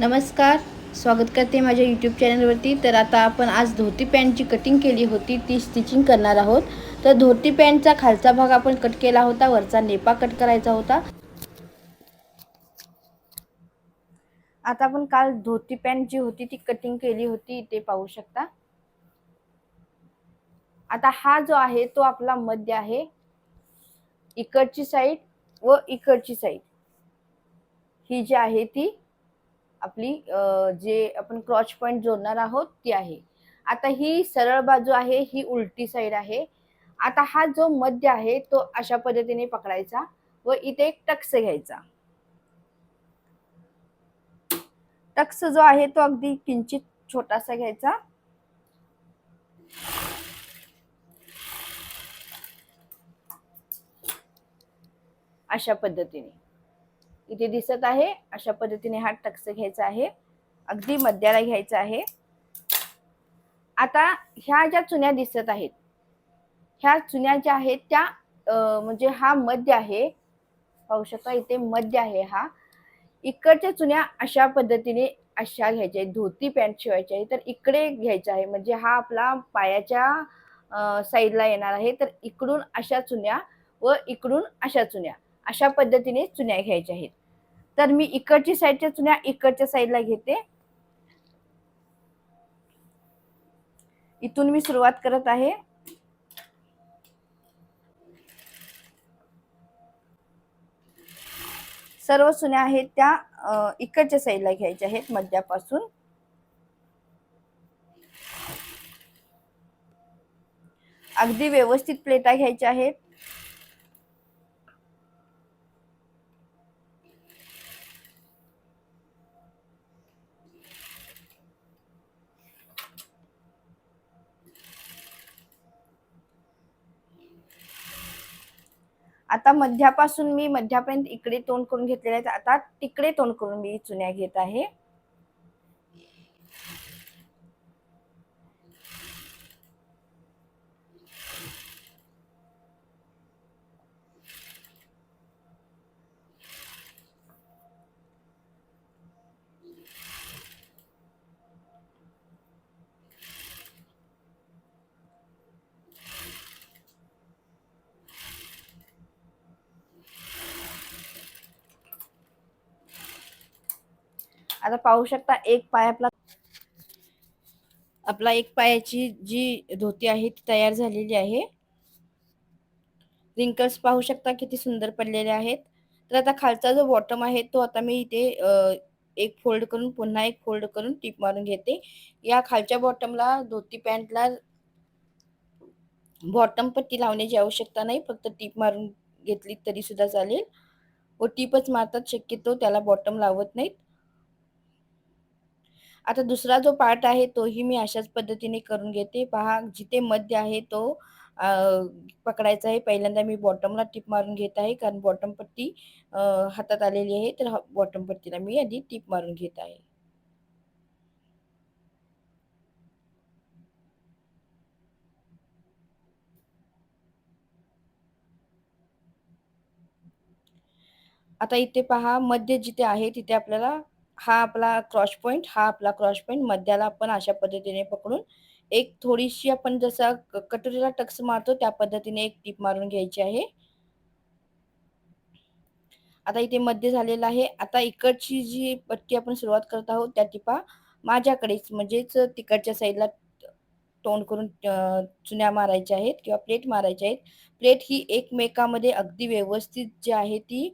नमस्कार स्वागत करते माझ्या यूट्यूब चॅनलवरती तर आता आपण आज धोती पॅन्टची कटिंग केली होती ती स्टिचिंग करणार आहोत. तर धोती पॅन्टचा खालचा भाग आपण कट केला होता वरचा नेपा कट करायचा होता. आता आपण काल धोती पॅन्ट जी होती ती कटिंग केली होती ते पाहू शकता. आता हा जो आहे तो आपला मध्य आहे. इकडची साईड व इकडची साईड ही जी आहे ती आपली जे आपण क्रॉच पॉईंट जोडणार आहोत ती आहे. आता ही सरळ बाजू आहे ही उलटी साईड आहे. आता हा जो मध्य आहे तो अशा पद्धतीने पकडायचा व इथे एक टक्स घ्यायचा. टक्स जो आहे तो अगदी किंचित छोटासा घ्यायचा. अशा पद्धतीने. इथे दिसत आहे. अशा पद्धतीने हा टक्स घ्यायचा आहे. अगदी मध्याला घ्यायचा आहे. आता ह्या ज्या चुन्या दिसत आहेत ह्या चुन्या ज्या आहेत त्या म्हणजे हा मध्य आहे. पाहू शकता इथे मध्य आहे हा. इकडच्या चुन्या अशा पद्धतीने अशा घ्यायच्या आहेत. धोती पॅन्ट शिवायची आहे तर इकडे घ्यायचा आहे. म्हणजे हा आपला पायाच्या साईडला येणार आहे. तर इकडून अशा चुन्या व इकडून अशा चुन्या. अशा पद्धतीने चुन्या घ्यायच्या आहेत. तर मी इकडची साईडच्या चुन्या इकडच्या साईडला घेते. इथून मी सुरुवात करत आहे. सर्व चुन्या आहेत त्या इकडच्या साईडला घ्यायच्या आहेत मध्यापासून. अगदी व्यवस्थित प्लेटा घ्यायच्या आहेत. आता मध्यापासून मी मध्यापर्यंत इकडे तोंड करून घेतलेले आहेत आता तिकडे तोंड करून मी चुन्या घेत आहे. आता पाहू शकता एक पाय आपला आपला एक पायाची जी धोती आहे ती तयार झालेली आहे. रिंकल्स पाहू शकता किती सुंदर पडलेले आहेत. तर आता खालचा जो बॉटम आहे तो आता मी इथे एक फोल्ड करून पुन्हा एक फोल्ड करून टीप मारून घेते. या खालच्या बॉटमला धोती पॅन्टला बॉटम पट्टी लावण्याची आवश्यकता नाही. फक्त टीप मारून घेतली तरी सुद्धा चालेल. व टीपच मारतात शक्यतो त्याला बॉटम लावत नाहीत. आता दुसरा जो पार्ट आहे तोही मी अशाच पद्धतीने करून घेते. पहा जिथे मध्य आहे तो पकडायचा आहे. पहिल्यांदा मी बॉटमला टिप मारून घेत आहे कारण बॉटम पट्टी हातात आलेली आहे. तर बॉटम पट्टीला मी आधी टिप मारून घेत आहे. आता इथे पहा मध्य जिथे आहे तिथे आपल्याला हा आपला क्रॉस पॉईंट हा आपला क्रॉस पॉईंट मध्याला आपण अशा पद्धतीने पकडून एक थोडीशी आपण जसा कटोरीला टक्स मारतो त्या पद्धतीने एक टीप मारून घ्यायची आहे. आता इथे मध्य झालेला आहे. आता इकडची जी पट्टी आपण सुरुवात करत आहोत त्या टिपा माझ्याकडेच म्हणजेच तिकडच्या साईडला तोंड करून चुन्या मारायच्या आहेत किंवा प्लेट मारायच्या आहेत. प्लेट ही एकमेकामध्ये अगदी व्यवस्थित जी आहे ती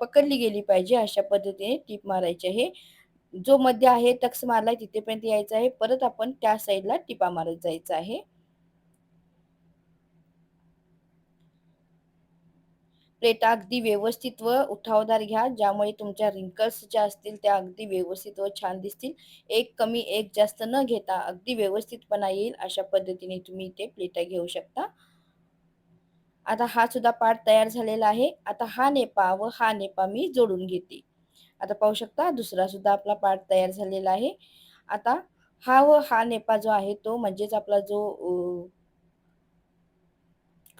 पकडली गेली पाहिजे अशा पद्धतीने टीप मारायची आहे. जो मध्य आहे टक्स मारलाय तिथेपर्यंत यायचा आहे. परत आपण त्या साईडला टिपा मारत जायचं आहे. प्लेटा अगदी व्यवस्थित व उठावदार घ्या ज्यामुळे तुमच्या रिंकल्स ज्या असतील त्या अगदी व्यवस्थित व छान दिसतील. एक कमी एक जास्त न घेता अगदी व्यवस्थितपणा येईल अशा पद्धतीने तुम्ही इथे प्लेटा घेऊ शकता. आता हा सुद्धा पार्ट तयार झालेला आहे. आता हा नेपा व हा नेपा मी जोडून घेते. आता पाहू शकता दुसरा सुद्धा आपला पार्ट तयार झालेला आहे. आता हा व हा नेपा जो आहे तो म्हणजेच आपला जो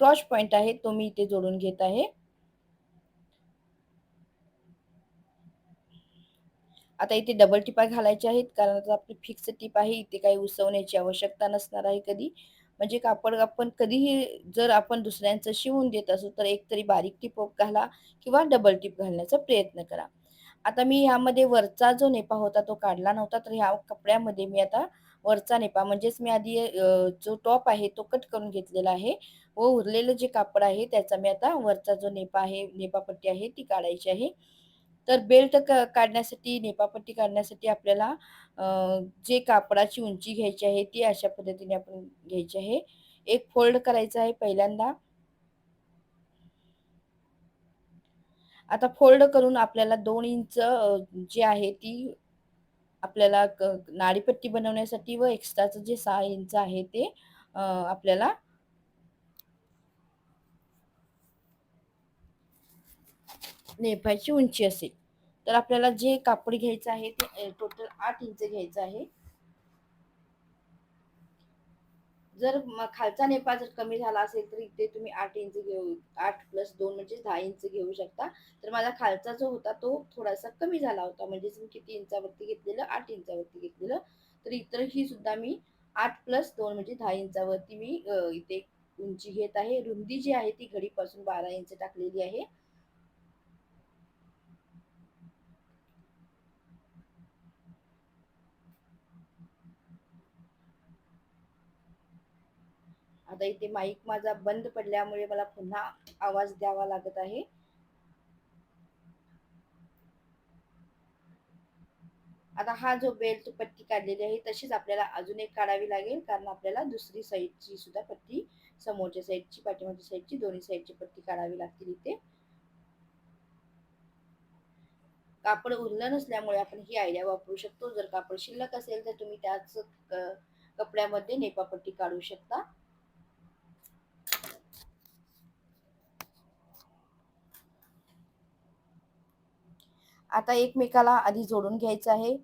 क्रॉस पॉइंट आहे तो मी इथे जोडून घेत आहे. आता इथे डबल टिपा घालायच्या आहेत कारण आता आपली फिक्स टिप आहे इथे काही उसवण्याची आवश्यकता नसणार आहे कधी. म्हणजे कापड आपण कधीही जर आपण दुसऱ्यांचं शिवून देत असू तर एक तरी बारीक टिप घाला किंवा डबल टिप घालण्याचा प्रयत्न करा. आता मी ह्यामध्ये वरचा जो नेपा होता तो काढला नव्हता तर ह्या कपड्यामध्ये मी आता वरचा नेपा म्हणजेच मी आधी जो टॉप आहे तो कट करून घेतलेला आहे. व उरलेलं जे कापड आहे त्याचा मी आता वरचा जो नेपा आहे नेपापट्टी आहे ती काढायची आहे. तर बेल्ट काढण्यासाठी नेपापट्टी काढण्यासाठी आपल्याला जे कापडाची उंची घ्यायची आहे ती अशा पद्धतीने आपण घ्यायची आहे. एक फोल्ड करायचा आहे पहिल्यांदा. आता फोल्ड करून आपल्याला दोन इंच जी आहे ती आपल्याला नाडीपट्टी बनवण्यासाठी व एक्स्ट्राचं जे सहा इंच आहे ते आपल्याला नेपायची उंची असेल. तर आपल्याला जे कापड घ्यायचं आहे ते टोटल आठ इंच घ्यायचं आहे. जर खालचा नेपा जर कमी झाला असेल तर इथे तुम्ही आठ इंच घेऊ आठ प्लस दोन म्हणजे दहा इंच घेऊ शकता. तर माझा खालचा जो होता तो थोडासा कमी झाला होता. म्हणजे मी किती इंचावरती घेतलेलं? आठ इंचावरती घेतलेलं. तर इतर ही सुद्धा मी आठ प्लस दोन म्हणजे दहा इंचावरती मी इथे उंची घेत आहे. रुंदी जी आहे ती घडीपासून बारा इंच टाकलेली आहे. आता इथे माईक माझा बंद पडल्यामुळे मला पुन्हा आवाज द्यावा लागत आहे. आता हा जो बेल्ट पट्टी काढलेली आहे तशीच आपल्याला अजून एक काढावी लागेल कारण आपल्याला दुसरी साईडची सुद्धा पट्टी समोरच्या साईडची पाठीमागच्या साईडची दोन्ही साईडची पट्टी काढावी लागतील इथे. कापड उरलं नसल्यामुळे आपण ही आयडिया वापरू शकतो. जर कापड शिल्लक असेल तर तुम्ही त्याच कपड्यामध्ये नेपापट्टी काढू शकता. आता एकमेकाला आधी जोडून घ्यायचं आहे.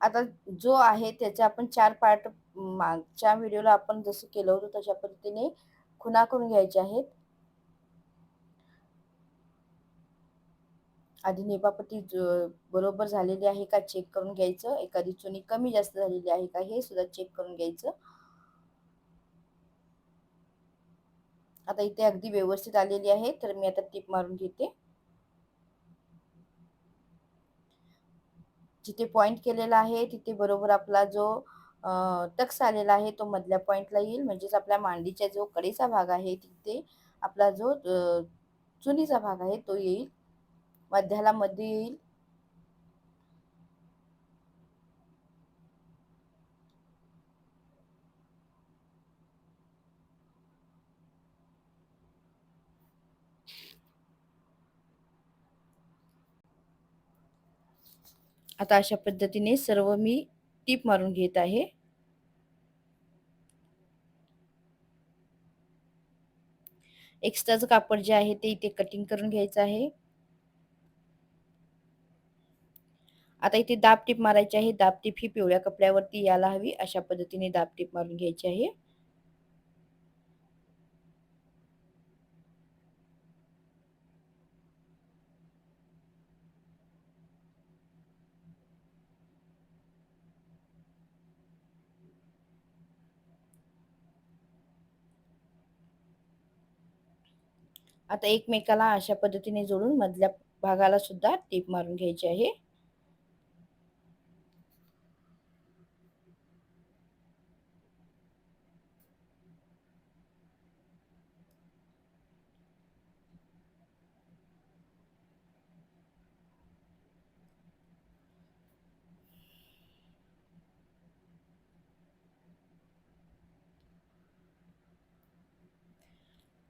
आता जो आहे त्याचे आपण चार पार्ट मागच्या व्हिडिओला आपण जसं केलं होतं तशा पद्धतीने खुणा करून घ्यायचे आहेत. आधी नेपापती बरोबर झालेली आहे का चेक करून घ्यायचं? एखादी चुनी कमी जास्त झालेली आहे का? हे सुद्धा चेक करून घ्यायचं. आता इथे अगदी व्यवस्थित आलेली आहे तर मी आता टीप मारून घेते. जिथे पॉइंट केलेला आहे तिथे बरोबर आपला जो टक्स आलेला आहे तो मधल्या पॉइंटला येईल. म्हणजेच आपल्या मांडीच्या जो कडेचा भाग आहे तिथे आपला जो चुनीचा भाग आहे तो येईल. मध्याला मध्ये येईल. आता अशा पद्धतीने सर्व मी टीप मारून घेत आहे. एक्स्ट्राचं कापड जे आहे ते इथे कटिंग करून घ्यायचं आहे. आता इथे दाब टीप मारायची आहे. दाब टीप ही पिवळ्या कपड्यावरती यायला हवी. अशा पद्धतीने दाब टीप मारून घ्यायची आहे. आता एकमेकाला अशा पद्धतीने जोडून मधल्या भागाला सुद्धा टीप मारून घ्यायची आहे.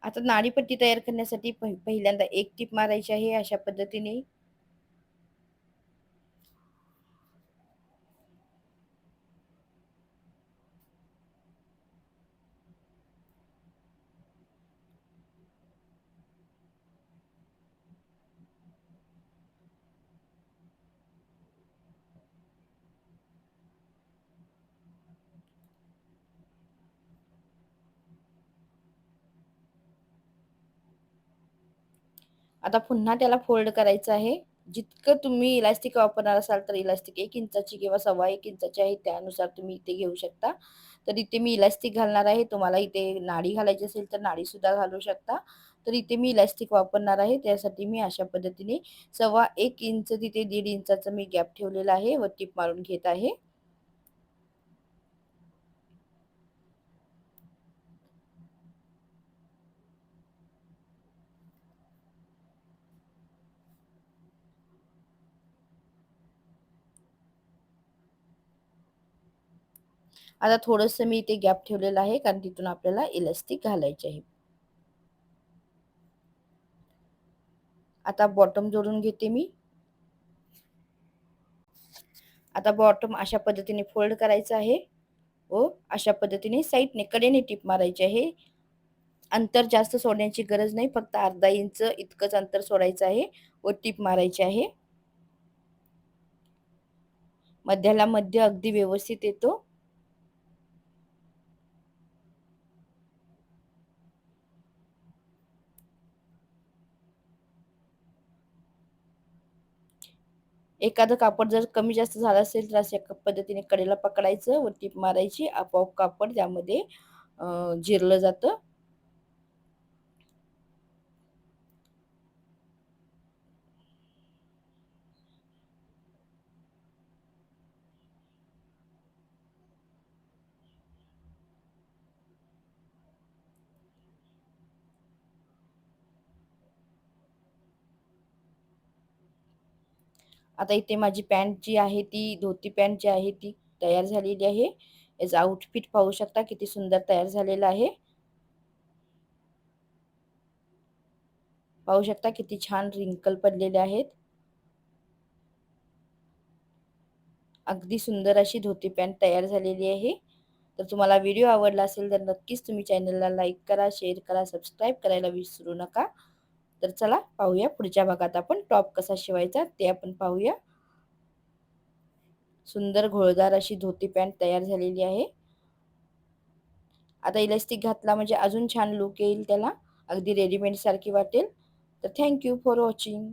आता नाडीपट्टी तयार करण्यासाठी पहिल्यांदा एक टीप मारायची आहे अशा पद्धतीने. आता पुन्हा त्याला फोल्ड करायचं आहे. जितकं तुम्ही इलास्टिक वापरणार असाल तर इलास्टिक एक इंचाची किंवा सव्वा एक इंचाची आहे. त्यानुसार तुम्ही इथे घेऊ शकता. तर इथे मी इलास्टिक घालणार आहे. तुम्हाला इथे नाडी घालायची असेल तर नाडी सुद्धा घालू शकता. तर इथे मी इलास्टिक वापरणार आहे. त्यासाठी मी अशा पद्धतीने सव्वा एक इंच तिथे दीड इंचाचं मी गॅप ठेवलेला आहे व टीप मारून घेत आहे. आता थोडंसं मी इथे गॅप ठेवलेलं आहे कारण तिथून आपल्याला इलास्टिक घालायचे आहे. आता बॉटम जोडून घेते मी. आता बॉटम अशा पद्धतीने फोल्ड करायचं आहे. व अशा पद्धतीने साईडने कडेने टीप मारायची आहे. अंतर जास्त सोडण्याची गरज नाही फक्त अर्धा इंच इतकंच अंतर सोडायचं आहे व टीप मारायची आहे. मध्याला मध्य अगदी व्यवस्थित येतो. एखादं कापड जर कमी जास्त झालं असेल तर अशा पद्धतीने कडेला पकडायचं व टीप मारायची आपोआप कापड त्यामध्ये जिरलं जातं. आता इथे माझी पॅन्ट जी आहे ती धोती पॅन्ट जी आहे ती तयार झालेली आहे. याचं आउटफिट पाहू शकता किती सुंदर तयार झालेलं आहे. पाहू शकता किती छान रिंकल पडलेले आहेत. अगदी सुंदर अशी धोती पॅन्ट तयार झालेली आहे. तर तुम्हाला व्हिडिओ आवडला असेल तर नक्कीच तुम्ही चॅनलला लाईक करा शेअर करा सबस्क्राईब करायला विसरू नका. तर चला पाहूया पुढच्या भागात आपण टॉप कसा शिवायचा ते आपण पाहूया. सुंदर घोळदार अशी धोती पॅन्ट तयार झालेली आहे. आता इलास्टिक घातला म्हणजे अजून छान लुक येईल त्याला. अगदी रेडीमेड सारखी वाटेल. तर थँक्यू फॉर वॉचिंग